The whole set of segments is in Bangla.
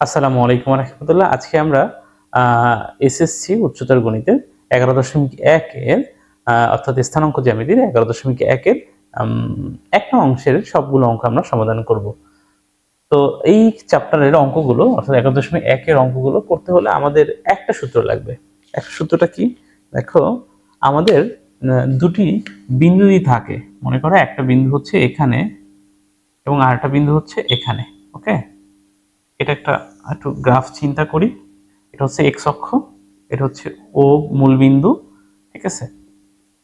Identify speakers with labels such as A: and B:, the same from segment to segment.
A: আসসালামু আলাইকুম রহমতুল্লাহ আজকে আমরা এসএসসি উচ্চতর গণিতের এগারো দশমিক একের আহ, অর্থাৎ স্থানাঙ্ক জ্যামিতির এগারো দশমিক একের এক অংশের সবগুলো অঙ্ক আমরা সমাধান করব। তো এই চ্যাপ্টারের অঙ্কগুলো অর্থাৎ এগারো দশমিক একের অঙ্কগুলো করতে হলে আমাদের একটা সূত্র লাগবে। একটা সূত্রটা কি? দেখো আমাদের দুটি বিন্দুই থাকে। মনে করো একটা বিন্দু হচ্ছে এখানে এবং আরেকটা বিন্দু হচ্ছে এখানে ওকে? এটা একটা একটু গ্রাফ চিন্তা করি। এটা হচ্ছে এক্স অক্ষ, এটা হচ্ছে ও মূলবিন্দু, ঠিক আছে?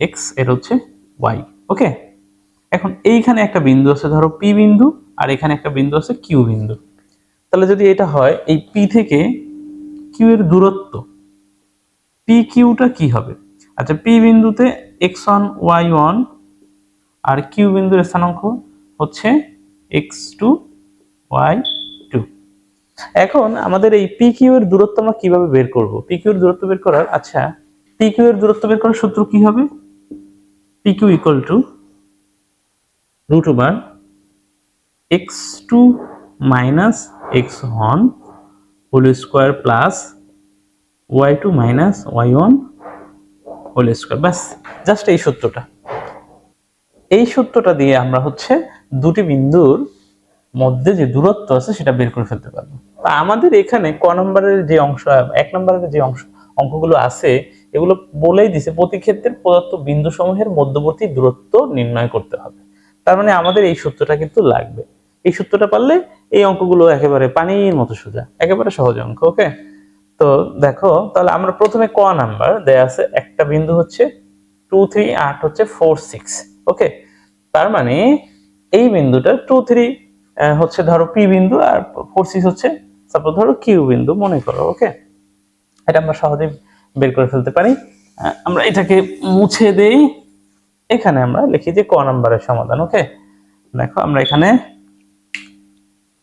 A: এক্স এটা হচ্ছে ওয়াই ওকে এখন এইখানে একটা বিন্দু আছে, ধরো পি বিন্দু, আর এখানে একটা বিন্দু আছে কিউ বিন্দু। তাহলে যদি এটা হয়, এই পি থেকে কিউ এর দূরত্ব পি কিউটা কি হবে? আচ্ছা পি বিন্দুতে এক্স ওয়ান ওয়াই ওয়ান আর কিউ বিন্দুর স্থানাঙ্ক হচ্ছে এক্স টু ওয়াই এখন আমাদের এই পি কিউ এর দূরত্ব আমরা কীভাবে বের করব? পি কিউ এর দূরত্ব বের করার আচ্ছা পি কিউ এর দূরত্ব বের করার সূত্র কি হবে? P Q equal to root over X two minus X one whole square plus Y two minus Y one whole square ব্যাস জাস্ট এই সূত্রটা। এই সূত্রটা দিয়ে আমরা হচ্ছে দুটি বিন্দুর মধ্যে যে দূরত্ব আছে সেটা বের করে ফেলতে পারব। আমাদের এখানে ক নম্বরের যে অংশ, এক নম্বরের যে অংশ, অঙ্কগুলো আছে, এগুলো বলেই দিছে প্রতি ক্ষেত্রের প্রদত্ত বিন্দু সমূহের মধ্যবর্তী দূরত্ব নির্ণয় করতে হবে। তার মানে আমাদের এই সূত্রটা কিন্তু লাগবে। এই সূত্রটা পারলে এই অঙ্কগুলো একেবারে পানির মতো সোজা, একেবারে সহজ অঙ্ক, ওকে? তো দেখো, তাহলে আমরা প্রথমে ক নাম্বার দেয়া আছে, একটা বিন্দু হচ্ছে টু থ্রি, আট হচ্ছে ফোর, সিক্স, ওকে? তার মানে এই বিন্দুটা টু থ্রি হচ্ছে ধরো পি বিন্দু আর ফোর সিক্স হচ্ছে, তারপর ধরো কিউ বিন্দু, মনে করো ওকে এটা আমরা সহজেই বের করে ফেলতে পারি। আমরা এটাকে মুছে দেই। এখানে আমরা লিখি যে ক নাম্বারের সমাধান ওকে দেখো, আমরা এখানে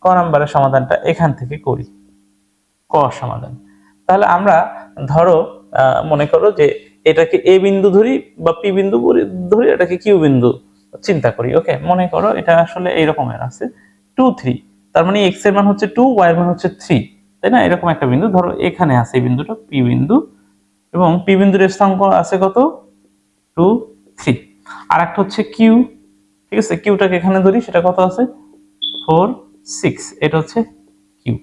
A: ক নাম্বারের সমাধানটা এখান থেকে করি। ক সমাধান। তাহলে আমরা ধরো মনে করো যে এটাকে এ বিন্দু ধরি বা পি বিন্দু ধরি এটাকে কিউ বিন্দু চিন্তা করি ওকে মনে করো এটা আসলে এই রকমের আছে। টু থ্রি তার মানে এক্সের মান হচ্ছে টু ওয়াই এর মান হচ্ছে থ্রি তাই না? এরকম একটা বিন্দু, ধরো এখানে আছে এই বিন্দুটা পি বিন্দু, এবং পি বিন্দুর স্থানাঙ্ক আছে কত? টু থ্রি আর একটা হচ্ছে কিউ ঠিক আছে? কিউটাকে এখানে ধরি, সেটা কত আছে? ফোর সিক্স এটা হচ্ছে কিউ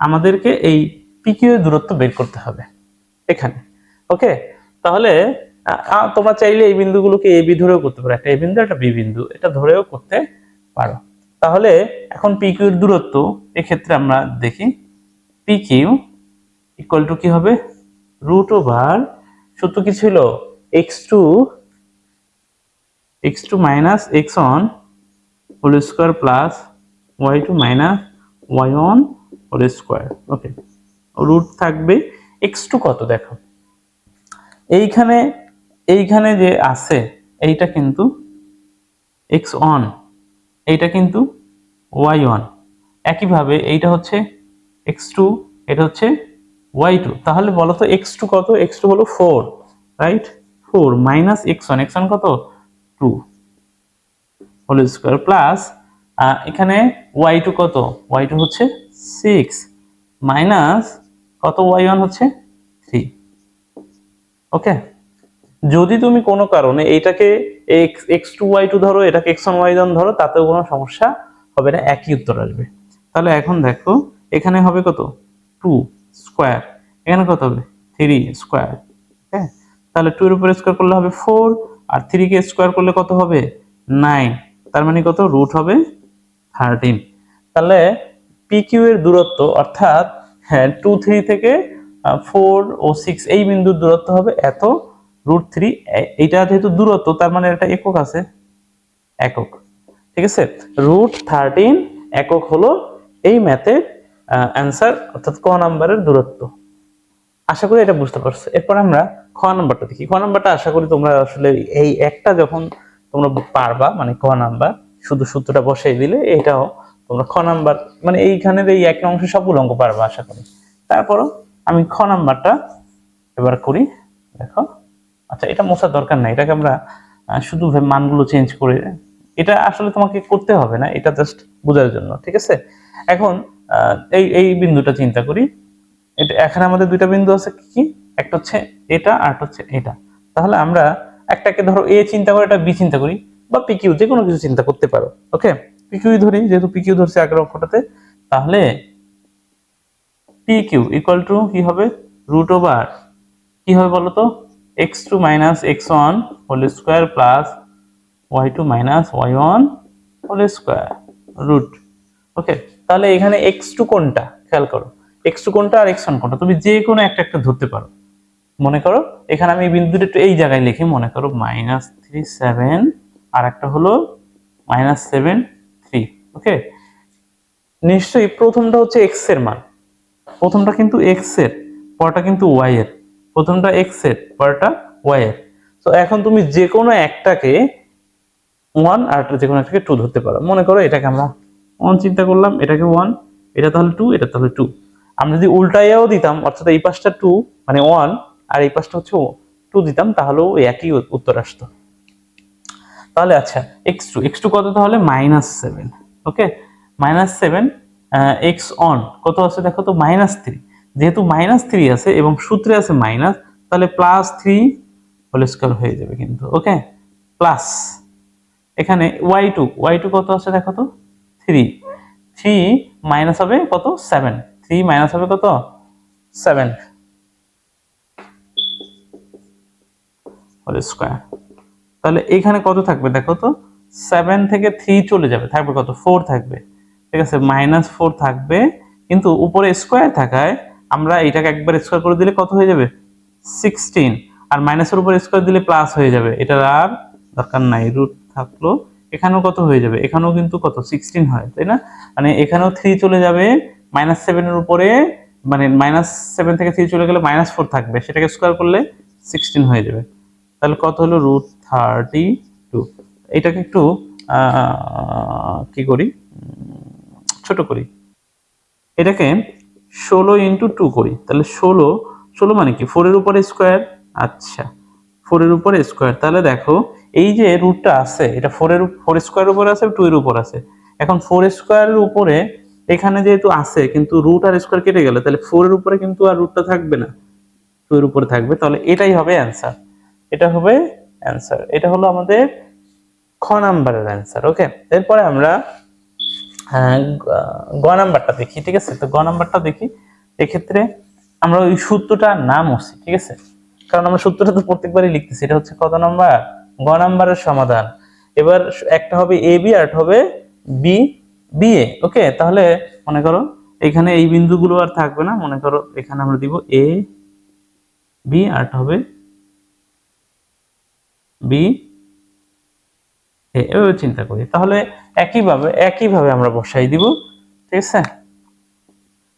A: আমাদেরকে এই পিকিউ এর দূরত্ব বের করতে হবে, এখানে। ওকে তাহলে তোমরা চাইলে এই বিন্দুগুলোকে এ বি ধরেও করতে পারো। একটা এ বিন্দু, একটা বি বিন্দু, এটা ধরেও করতে পারো। তাহলে এখন পি কিউ এর দূরত্ব, এক্ষেত্রে আমরা দেখি পি কিউ ইকুয়াল টু কি হবে? রুট ওভার সূত্র কি ছিল? X two X two minus X one whole square plus Y two minus Y one whole square okay root থাকবে এক্স টু কত দেখো? এইখানে এইখানে যে আছে, এইটা কিন্তু এক্স ওয়ান এইটা কিন্তু ওয়াই ওয়ান একইভাবে এইটা হচ্ছে এক্স টু এটা হচ্ছে ওয়াই টু তাহলে বলো তো এক্স টু কত? এক্স টু হলো four right four minus X one X one কত? টু হোল স্কোয়ার প্লাস এখানে ওয়াই টু কত? ওয়াই টু হচ্ছে সিক্স মাইনাস কত ওয়াই ওয়ান হচ্ছে থ্রি ওকে যদি তুমি কোনো কারণে এইটাকে X X two Y two ধরো, এটাকে এক্স ওয়ান ওয়াই ওয়ান ধরো, তাতেও কোনো সমস্যা হবে না, একই উত্তর আসবে। তাহলে এখন দেখো, এখানে হবে কত? টু স্কোয়ার এখানে কত হবে? থ্রি স্কোয়ার হ্যাঁ তাহলে টু এর উপরে স্কোয়ার করলে হবে ফোর আর থ্রি কে স্কোয়ার করলে কত হবে? নাইন তার মানে কত? রুট হবে থার্টিন তাহলে পি কিউ এর দূরত্ব, অর্থাৎ হ্যাঁ টু থ্রি থেকে ফোর ও সিক্স এই বিন্দুর দূরত্ব হবে এত রুট থ্রি এইটা যেহেতু দূরত্ব, তার মানে একটা একক আছে। একক। ঠিক আছে? রুট থার্টিন একক হলো এই ম্যাথের অ্যান্সার, অর্থাৎ ক নাম্বারের দূরত্ব। আশা করি এটা বুঝতে পারছ। এরপর আমরা খ নাম্বারটা দেখি। খ নাম্বারটা আশা করি তোমরা আসলে এই একটা যখন তোমরা পারবা মানে ক নাম্বার, শুধু সূত্রটা বসাই দিলে এটাও তোমরা খ নাম্বার মানে এইখানের এই এক অংশ সবগুলো অঙ্ক পারবা আশা করি। তারপরও আমি খ নাম্বারটা এবার করি। দেখো। আচ্ছা এটা মোছার দরকার নাই, এটাকে আমরা শুধু মানগুলো চেঞ্জ করে, এটা আসলে তোমাকে করতে হবে না, এটা জাস্ট বোঝার জন্য, ঠিক আছে? এখন এই এই বিন্দুটা চিন্তা করি, এটা, এখানে আমাদের দুইটা বিন্দু আছে কি? কি একটা হচ্ছে এটা আর একটা হচ্ছে এটা। তাহলে আমরা একটাকে ধরো এ চিন্তা করে এটা বি চিন্তা করি, বা পি কিউ যে কোনো কিছু চিন্তা করতে পারো ওকে পি কিউ ধরি, যেহেতু পি কিউ ধরছে আগের অক্ষটাতে তাহলে পি কিউ ইকুয়াল টু কি হবে? রুট ওভার কি হবে বলতো? x2 minus x1 whole square plus y2 minus y1 whole square root. ওকে তাহলে এখানে x2 কোনটা? খেয়াল করো। x2 কোনটা আর x1 কোনটা? তুমি যে কোনো একটা একটা ধরতে পারো। মনে করো, এখানে আমি বিন্দুটা একটু এই জায়গায় লিখি, মনে করো মাইনাস থ্রি সেভেন আর একটা হলো মাইনাস সেভেন থ্রি ওকে নিশ্চয়ই প্রথমটা হচ্ছে এক্সের মান। প্রথমটা কিন্তু এক্সের, পরটা কিন্তু ওয়াই এর। প্রথমটা এক্সের পরটা ওয়াই এর তো এখন তুমি যে কোনো একটাকে ওয়ান আর যে কোনো একটাকে টু ধরতে পারো। মনে করো এটাকে আমরা ওয়ান চিন্তা করলাম, এটাকে ওয়ান এটা তাহলে টু এটা তাহলে টু আমরা যদি উল্টাইয়াও দিতাম, অর্থাৎ এই পাশটা টু মানে ওয়ান আর এই পাশটা হচ্ছে টু দিতাম, তাহলেও একই উত্তর আসতো। তাহলে আচ্ছা এক্স টু এক্স টু কত তাহলে? Minus seven okay minus seven X one কত আছে দেখো তো? মাইনাস থ্রি যেহেতু মাইনাস থ্রি আছে এবং সূত্রে আছে মাইনাস তাহলে প্লাস থ্রি হোল স্কোয়ার হয়ে যাবে কিন্তু ওকে প্লাস এখানে ওয়াই টু ওয়াই টু কত আছে দেখো তো? থ্রি থ্রি মাইনাস হবে কত? সেভেন থ্রি মাইনাস হবে কত? সেভেন হোল স্কোয়ার তাহলে এখানে কত থাকবে দেখো তো? সেভেন থেকে থ্রি চলে যাবে, থাকবে কত? ফোর থাকবে। ঠিক আছে মাইনাস ফোর থাকবে, কিন্তু উপরে স্কোয়ার থাকায় আমরা এটাকে একবার স্কোয়ার করে দিলে কত হয়ে যাবে? সিক্সটিন আর মাইনাসের উপর স্কোয়ার দিলে প্লাস হয়ে যাবে। এটার আর দরকার নাই রুট থাকল। এখানেও কত হয়ে যাবে? এখানেও কিন্তু কত? সিক্সটিন হয়, তাই না? মানে এখানেও থ্রি চলে যাবে মাইনাস সেভেনের উপরে মানে মাইনাস সেভেন থেকে থ্রি চলে গেলে মাইনাস ফোর থাকবে। সেটাকে স্কোয়ার করলে সিক্সটিন হয়ে যাবে। তাহলে কত হলো? রুট থার্টি টু এটাকে একটু কি করি? ছোট করি। এটাকে ষোলো ইন্টু টু করি। তাহলে ষোলো ষোলো মানে কি? ফোরের উপরে স্কোয়ার আচ্ছা ফোরের উপরে স্কোয়ার তাহলে দেখো, এই যে রুটটা আছে, এটা ফোরের ফোর স্কোয়ারের উপরে আছে টু এর উপর আছে। এখন ফোর স্কোয়ারের উপরে, এখানে যেহেতু আছে, কিন্তু রুট আর স্কোয়ার কেটে গেলে, তাহলে ফোরের উপরে কিন্তু আর রুটটা থাকবে না। টু এর উপরে থাকবে। তাহলে এটাই হবে অ্যান্সার এটা হবে অ্যান্সার এটা হলো আমাদের খ নাম্বারের অ্যান্সার ওকে এরপরে আমরা গ- গ নাম্বারটা দেখি, ঠিক আছে? তো গ নাম্বারটা দেখি। এক্ষেত্রে আমরা ওই সূত্রটা না মুছি ঠিক আছে? কারণ আমরা সূত্রটা তো প্রত্যেকবারই লিখতেছি, এটা হচ্ছে কত নাম্বার? গ নাম্বারের সমাধান। এবার একটা হবে এ বি আর হবে বি বি এ ওকে তাহলে মনে করো, এখানে এই বিন্দুগুলো আর থাকবে না। মনে করো, এখানে আমরা দিব এ বি আর হবে বি এভাবে চিন্তা করি। তাহলে একইভাবে একইভাবে আমরা বসাই দিব, ঠিক আছে?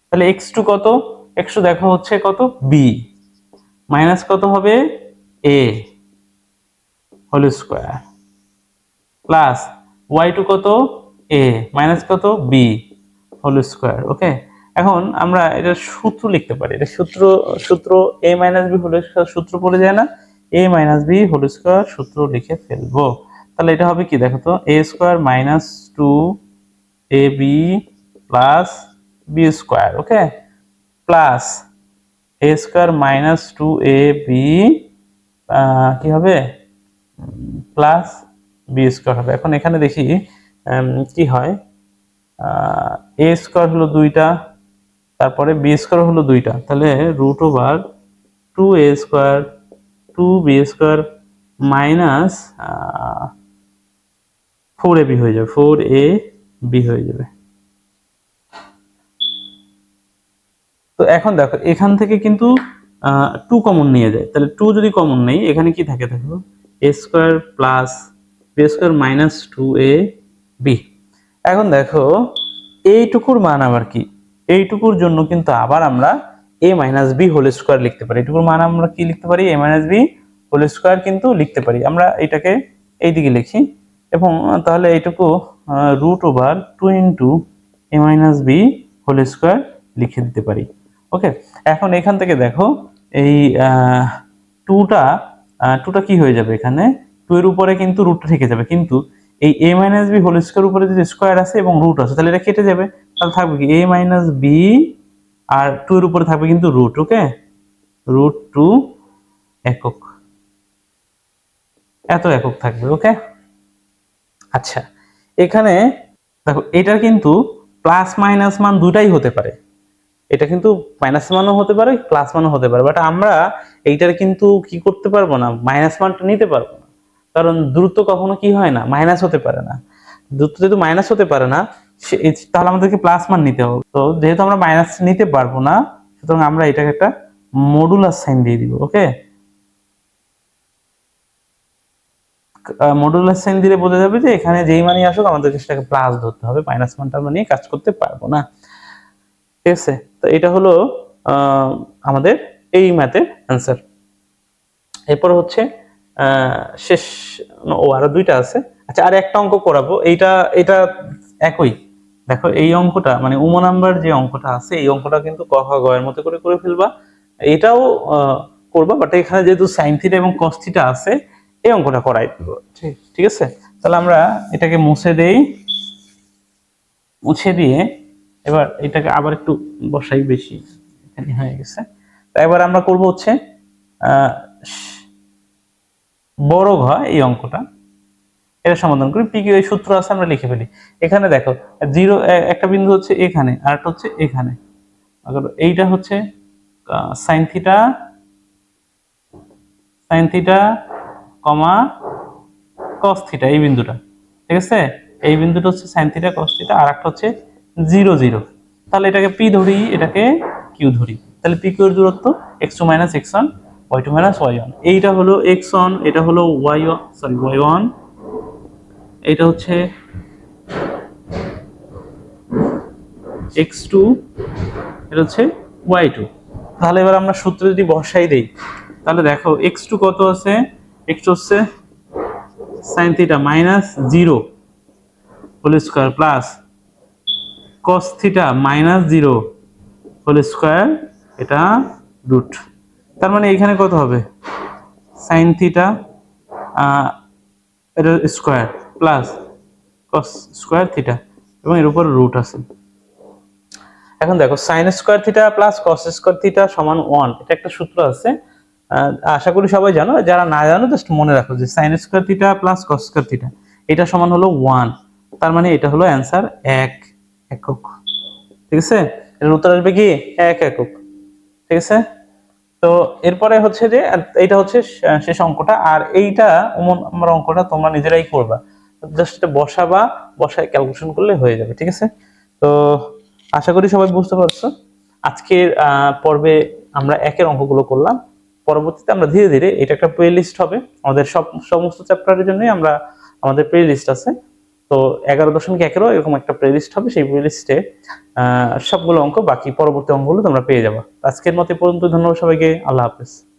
A: তাহলে এক্স টু কত? এক্স টু দেখো হচ্ছে কত? বি মাইনাস কত হবে? A whole square. Plus Y two কত? এ মাইনাস কত? B whole square, okay? এখন আমরা এটা সূত্র লিখতে পারি। এটা সূত্র সূত্র A minus B whole square সূত্র পড়ে যায় না। A minus B whole square সূত্র লিখে ফেলব। তাহলে এটা হবে কি? দেখো তো A square minus two A B plus B square okay plus A square minus two A B কি হবে? প্লাস বি স্কোয়ার হবে। এখন এখানে দেখি কি হয়? এ স্কোয়ার হলো দুইটা, তারপরে বি স্কোয়ার হলো দুইটা। তাহলে root over two A square two B square minus four A B হয়ে যাবে, ফোর এ বি হয়ে যাবে। তো এখন দেখো, এখান থেকে কিন্তু টু কমন নিয়ে যায়। তাহলে টু যদি কমন নেই, এখানে কি থাকে দেখো? A square plus b square minus two a b এখন দেখো, এইটুকুর মান আবার কি? এইটুকুর জন্য কিন্তু আবার আমরা a minus b whole square লিখতে পারি। এটুকুর মান আমরা কি লিখতে পারি? A minus b whole square কিন্তু লিখতে পারি। আমরা এটাকে এইদিকে লিখি। এবং তাহলে এইটুকু root over two into a minus b whole square লিখে দিতে পারি। ওকে এখন এখান থেকে দেখো, এই টুটা টুটা কি হয়ে যাবে এখানে? টু এর উপরে কিন্তু রুটটা থেকে যাবে। কিন্তু এই a minus b whole square উপরে যদি স্কোয়ার আছে এবং রুট আছে তাহলে এটা কেটে যাবে। তাহলে থাকবে কি? এ মাইনাস বি আর টু এর উপরে থাকবে কিন্তু রুট ওকে রুট টু একক। এত একক থাকবে ওকে আচ্ছা এখানে দেখো, এটার কিন্তু প্লাস মাইনাস মান দুটাই হতে পারে। এটা কিন্তু মাইনাস মানও হতে পারে প্লাস মানও হতে পারে। বাট আমরা এইটার কিন্তু কি করতে পারব না মাইনাস মানটা নিতে পারব না। কারণ দ্রুত কখনো কি হয় না মাইনাস হতে পারে না। দ্রুত যেহেতু মাইনাস হতে পারে না তাহলে আমাদেরকে প্লাস মান নিতে হবে। তো যেহেতু আমরা মাইনাস নিতে পারব না, সুতরাং আমরা এটাকে একটা মডুলার সাইন দিয়ে দিব ওকে মডুলার সাইন দিলে বোঝা যাবে যে এখানে যেই মানই আসুক আমাদেরকে সেটাকে প্লাস ধরতে হবে মাইনাস মানটা আমরা নিয়ে কাজ করতে পারব না। ঠিক আছে? তো এটা হলো আমাদের এই ম্যাথের অ্যান্সার এরপর হচ্ছে শেষ, ও, আরও দুইটা আছে। আচ্ছা আর একটা অঙ্ক করাবো। এইটা, এটা একই। দেখো, এই অঙ্কটা মানে উম নাম্বার যে অঙ্কটা আছে, এই অঙ্কটা কিন্তু ক খ গ এর মতো করে করে ফেলবা। এটাও করবা বাট এখানে যেহেতু সাইন থিটা এবং কস থিটা আছে এই অঙ্কটা করাই দিব। ঠিক। আছে? তাহলে আমরা এটাকে মুছে দেই। মুছে দিয়ে এবার এটাকে আবার একটু বসাই বেশি। এখানে হয়ে গেছে। তা এবার আমরা করব হচ্ছে বড় ঘ এই অঙ্কটা। এটা সমাধান করি। পি কিউ এই সূত্র আছে আমরা লিখে ফেলি। এখানে দেখো জিরো একটা বিন্দু হচ্ছে এখানে আর একটা হচ্ছে এখানে। এইটা হচ্ছে sine theta sine theta comma cos theta এই বিন্দুটা, ঠিক আছে? এই বিন্দুটা হচ্ছে সাইন থিটা কস থিটা আর একটা হচ্ছে জিরো জিরো তাহলে এটাকে পি ধরি, এটাকে কিউ ধরি। তাহলে পি কিউ এর দূরত্ব x two minus x one y two minus y one এইটা হলো এক্স ওয়ান এটা হলো y one sorry y one এইটা হচ্ছে এক্স টু এটা হচ্ছে ওয়াই টু তাহলে এবার আমরা সূত্র যদি বসাই দেই, তাহলে দেখো এক্স টু কত আছে? এক্স হচ্ছে sine theta minus zero whole square plus cos theta minus zero whole square এটা রুট তার মানে এখানে কত হবে? সাইন থিটা এটা square plus cos square theta এবং এর উপর রুট আছে। এখন দেখো sine square theta plus cos square theta সমান ওয়ান এটা একটা সূত্র আছে। আশা করি সবাই জানো, যারা না জানো জাস্ট মনে রাখো যে sine square theta plus cos square theta এটা সমান হলো ওয়ান তার মানে এটা হলো অ্যান্সার এক একক, ঠিক আছে? এর উত্তর আসবে কি? এক একক, ঠিক আছে? তো এরপরে হচ্ছে যে এইটা হচ্ছে শেষ অঙ্কটা, আর এইটা আমার অঙ্কটা তোমরা নিজেরাই করবা জাস্ট এটা বসাবা, বসায় ক্যালকুলেশন করলে হয়ে যাবে, ঠিক আছে? তো আশা করি সবাই বুঝতে পারছ। আজকের পর্বে আমরা একের অঙ্কগুলো করলাম। পরবর্তীতে আমরা ধীরে ধীরে এটা একটা প্লে লিস্ট হবে। আমাদের সব, সমস্ত চ্যাপ্টারের জন্যই আমরা, আমাদের প্লে লিস্ট আছে। তো এগারো দশমিক একেরও এরকম একটা প্লে লিস্ট হবে। সেই প্লে লিস্টে সবগুলো অঙ্ক বাকি পরবর্তী অঙ্কগুলো তোমরা পেয়ে যাব। আজকের মতে পর্যন্ত। ধন্যবাদ সবাইকে। আল্লাহ হাফেজ।